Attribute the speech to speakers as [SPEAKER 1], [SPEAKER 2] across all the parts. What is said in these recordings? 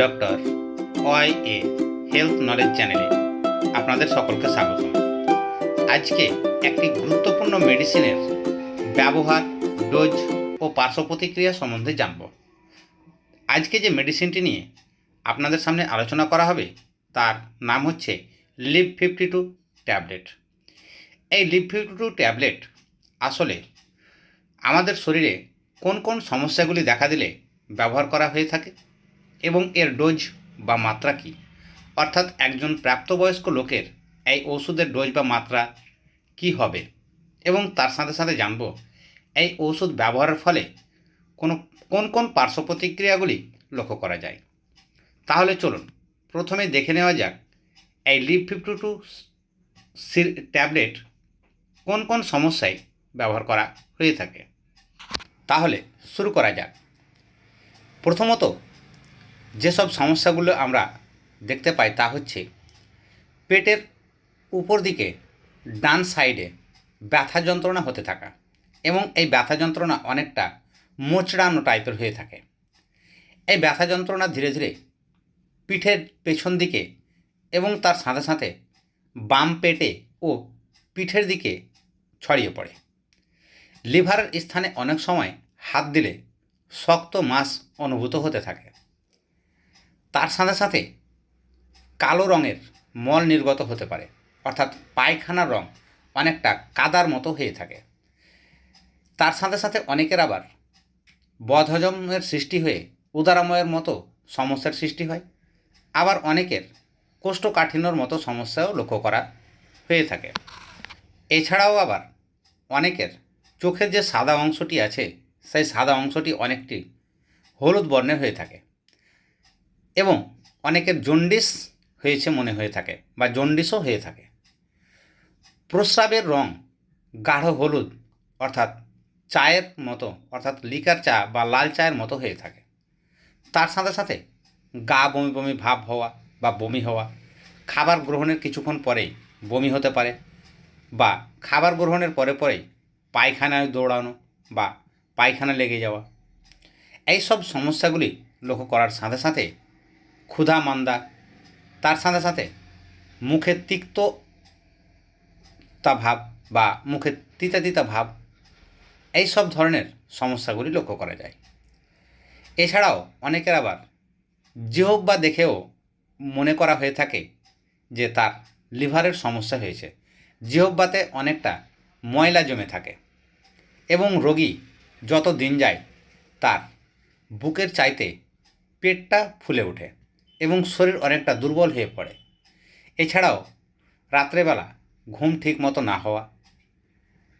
[SPEAKER 1] Doctor Y A health knowledge চ্যানেলে আপনাদের সকলকে স্বাগত। আজকে একটি গুরুত্বপূর্ণ মেডিসিনের ব্যবহার, ডোজ ও পার্শ্ব প্রতিক্রিয়া সম্বন্ধে জানব। আজকে যে মেডিসিনটি নিয়ে আপনাদের সামনে আলোচনা করা হবে, তার নাম হচ্ছে লিভ ফিফটি টু ট্যাবলেট। এই লিভ ফিফটি টু ট্যাবলেট আসলে আমাদের শরীরে কোন কোন সমস্যাগুলি দেখা দিলে ব্যবহার করা হয়ে থাকে? এবং এর ডোজ বা মাত্রা কী? অর্থাৎ একজন প্রাপ্তবয়স্ক লোকের এই ওষুধের ডোজ বা মাত্রা কি হবে? এবং তার সাথে সাথে জানব, এই ওষুধ ব্যবহারের ফলে কোনো, কোন কোন পার্শ্ব প্রতিক্রিয়াগুলি লক্ষ্য করা যায়? তাহলে চলুন, প্রথমে দেখে নেওয়া যাক, এই লিভ ফিফটি টু ট্যাবলেট কোন কোন সমস্যায় ব্যবহার করা হয়ে থাকে। তাহলে শুরু করা যাক। প্রথমত যেসব সমস্যাগুলো আমরা দেখতে পাই তা হচ্ছে পেটের উপর দিকে ডান সাইডে ব্যথা যন্ত্রণা হতে থাকা এবং এই ব্যথা যন্ত্রণা অনেকটা মোচড়ানো টাইপের হয়ে থাকে। এই ব্যথা যন্ত্রণা ধীরে ধীরে পিঠের পেছন দিকে এবং তার সাথে সাথে বাম পেটে ও পিঠের দিকে ছড়িয়ে পড়ে। লিভারের স্থানে অনেক সময় হাত দিলে শক্ত মাস অনুভূত হতে থাকে। তার সাথে সাথে কালো রঙের মল নির্গত হতে পারে। অর্থাৎ পায়খানার রং অনেকটা কাদার মতো হয়ে থাকে। তার সাথে সাথে অনেকের আবার বদহজমের সৃষ্টি হয়ে উদারাময়ের মতো সমস্যার সৃষ্টি হয়। আবার অনেকের কোষ্ঠকাঠিন্যর মতো সমস্যাও লক্ষ্য করা হয়ে থাকে। এছাড়াও আবার অনেকের চোখের যে সাদা অংশটি আছে, সেই সাদা অংশটি অনেকটি হলুদ বর্ণের হয়ে থাকে। এবং অনেকের জন্ডিস হয়েছে মনে হয়ে থাকে বা জন্ডিসও হয়ে থাকে। প্রস্রাবের রং গাঢ় হলুদ, অর্থাৎ চায়ের মতো, অর্থাৎ লিকার চা বা লাল চায়ের মতো হয়ে থাকে। তার সাথে সাথে গা বমি বমি ভাব হওয়া বা বমি হওয়া, খাবার গ্রহণের কিছুক্ষণ পরেই বমি হতে পারে বা খাবার গ্রহণের পরে পরেই পায়খানায় দৌড়ানো বা পায়খানা লেগে যাওয়া। এই সব সমস্যাগুলি লক্ষ্য করার সাথে সাথে ক্ষুধা মান্দা। তার সাথে সাথে মুখে তিক্ত তা ভাব বা মুখে তিতা তিতা ভাব, এই সব ধরনের সমস্যাগুলি লক্ষ্য করা যায়। এছাড়াও অনেকের আবার জিহব বা দেখেও মনে করা হয়ে থাকে যে তার লিভারের সমস্যা হয়েছে। জিহব্বাতে অনেকটা ময়লা জমে থাকে এবং রোগী যত দিন যায় তার বুকের চাইতে পেটটা ফুলে ওঠে। এবং শরীর অনেকটা দুর্বল হয়ে পড়ে। এছাড়াও, রাত্রেবেলা ঘুম ঠিক মতো না হওয়া,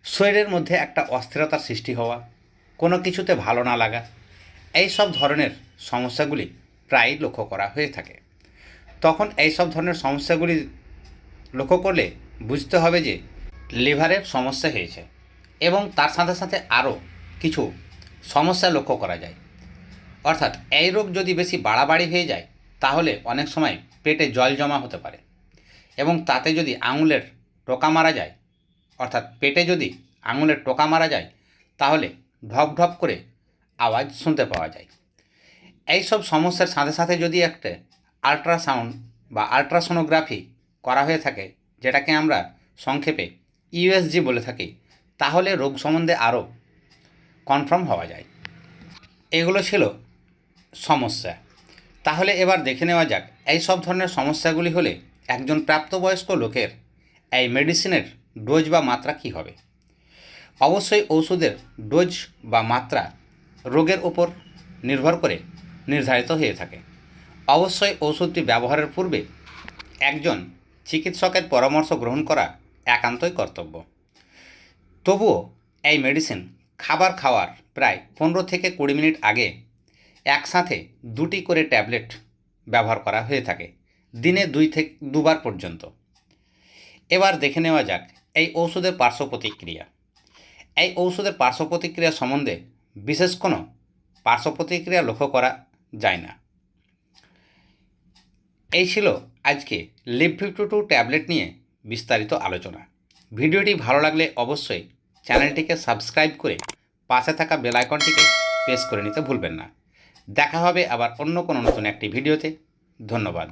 [SPEAKER 1] শরীরের মধ্যে একটা অস্থিরতার সৃষ্টি হওয়া, কোনো কিছুতে ভালো না লাগা এই সব ধরনের সমস্যাগুলি প্রায়ই লক্ষ্য করা হয়ে থাকে। তখন এই সব ধরনের সমস্যাগুলি লক্ষ্য করলে বুঝতে হবে যে লিভারের সমস্যা হয়েছে এবং তার সাথে সাথে আরও কিছু সমস্যা লক্ষ্য করা যায়। অর্থাৎ এই রোগ যদি বেশি বাড়াবাড়ি হয়ে যায় তাহলে অনেক সময় পেটে জল জমা হতে পারে। এবং তাতে যদি আঙুলের টোকা মারা যায়, অর্থাৎ পেটে যদি আঙুলের টোকা মারা যায়, তাহলে ঢপ ঢপ করে আওয়াজ শুনতে পাওয়া যায়। এই সব সমস্যার সাথে সাথে যদি একটা আল্ট্রাসাউন্ড বা আল্ট্রাসোনোগ্রাফি করা হয়ে থাকে, যেটাকে আমরা সংক্ষেপে ইউএসজি বলে থাকি, তাহলে রোগ সম্বন্ধে আরও কনফার্ম হওয়া যায়। এগুলো ছিল সমস্যা। তাহলে এবার দেখে নেওয়া যাক, এই সব ধরনের সমস্যাগুলি হলে একজন প্রাপ্তবয়স্ক লোকের এই মেডিসিনের ডোজ বা মাত্রা কী হবে? অবশ্যই ওষুধের ডোজ বা মাত্রা রোগের ওপর নির্ভর করে নির্ধারিত হয়ে থাকে। অবশ্যই ওষুধটি ব্যবহারের পূর্বে একজন চিকিৎসকের পরামর্শ গ্রহণ করা একান্তই কর্তব্য। তবুও এই মেডিসিন খাবার খাওয়ার প্রায় পনেরো থেকে কুড়ি মিনিট আগে একসাথে দুটি করে ট্যাবলেট ব্যবহার করা হয়ে থাকে, দিনে দুই থেকে দুবার পর্যন্ত। এবার দেখে নেওয়া যাক এই ঔষধের পার্শ্ব প্রতিক্রিয়া। এই ঔষধের পার্শ্ব প্রতিক্রিয়া সম্বন্ধে বিশেষ কোনো পার্শ্ব প্রতিক্রিয়া লক্ষ্য করা যায় না। এই ছিল আজকে লিভ ফিফটি টু ট্যাবলেট নিয়ে বিস্তারিত আলোচনা। ভিডিওটি ভালো লাগলে অবশ্যই চ্যানেলটিকে সাবস্ক্রাইব করে পাশে থাকা বেল আইকনটিকে প্রেস করে নিতে ভুলবেন না। দেখা হবে আবার অন্য কোনো নতুন একটি ভিডিওতে। ধন্যবাদ।